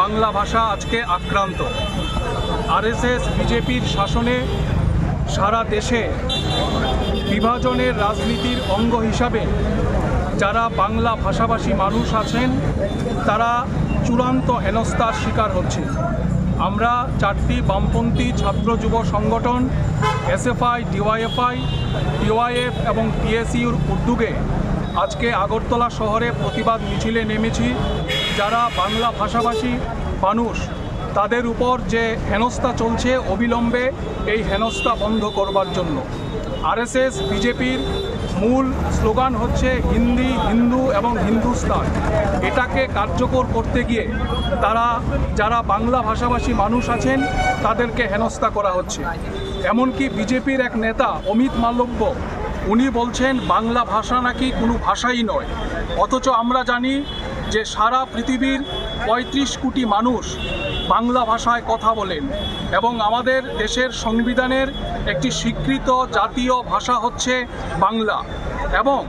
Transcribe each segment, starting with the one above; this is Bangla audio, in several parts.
বাংলা ভাষা আজকে আক্রান্ত। আরএসএস, বিজেপির শাসনে সারা দেশে বিভাজনের রাজনীতির অঙ্গ হিসাবে যারা বাংলা ভাষাভাষী মানুষ আছেন, তারা চূড়ান্ত হেনস্থার শিকার হচ্ছে আমরা চারটি বামপন্থী ছাত্র যুব সংগঠন, এসএফআই, ডিওয়াইএফআই ডিওয়াইএফ এবং পিএসইউর উদ্যোগে আজকে আগরতলা শহরে প্রতিবাদ মিছিলে নেমেছি। যারা বাংলা ভাষাভাষী মানুষ, তাদের উপর যে হেনস্থা চলছে অবিলম্বে, এই হেনস্থা বন্ধ করবার জন্য। আরএসএস, বিজেপির মূল স্লোগান হচ্ছে হিন্দি, হিন্দু এবং হিন্দুস্তান। এটাকে কার্যকর করতে গিয়ে তারা, যারা বাংলা ভাষাভাষী মানুষ আছেন, তাদেরকে হেনস্থা করা হচ্ছে। এমনকি বিজেপির এক নেতা, অমিত মাল্লব্য উনি বলছেন, বাংলা ভাষা নাকি কোনো ভাষাই নয়। অথচ আমরা জানি যে সারা পৃথিবীর পঁয়ত্রিশ কোটি মানুষ বাংলা ভাষায় কথা বলেন এবং আমাদের দেশের সংবিধানের একটি স্বীকৃত জাতীয় ভাষা হচ্ছে বাংলা এবং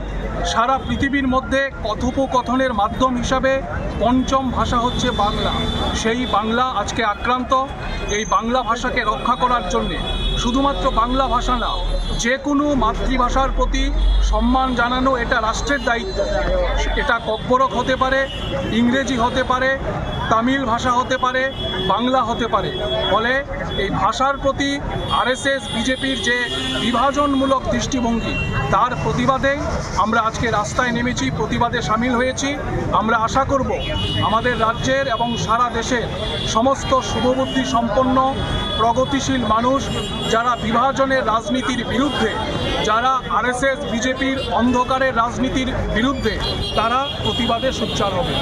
সারা পৃথিবীর মধ্যে কথোপকথনের মাধ্যম হিসাবে পঞ্চম ভাষা হচ্ছে বাংলা। সেই বাংলা আজকে আক্রান্ত। এই বাংলা ভাষাকে রক্ষা করার জন্যে শুধুমাত্র বাংলা ভাষা না যে কোনো মাতৃভাষার প্রতি সম্মান জানানো এটা রাষ্ট্রের দায়িত্ব। এটা কব্বরক হতে পারে, ইংরেজি হতে পারে তামিল ভাষা হতে পারে, বাংলা হতে পারে। ফলে এই ভাষার প্রতি আরএসএস, বিজেপির যে বিভাজনমূলক দৃষ্টিভঙ্গি, তার প্রতিবাদে আমরা আজকে রাস্তায় নেমেছি, প্রতিবাদে সামিল হয়েছি। আমরা আশা করব আমাদের রাজ্যের এবং সারা দেশের সমস্ত শুভবুদ্ধি সম্পন্ন, প্রগতিশীল মানুষ, যারা বিভাজনের রাজনীতির বিরুদ্ধে, যারা আরএসএস, বিজেপির অন্ধকারের রাজনীতির বিরুদ্ধে, তারা প্রতিবাদে সোচ্চার হবে।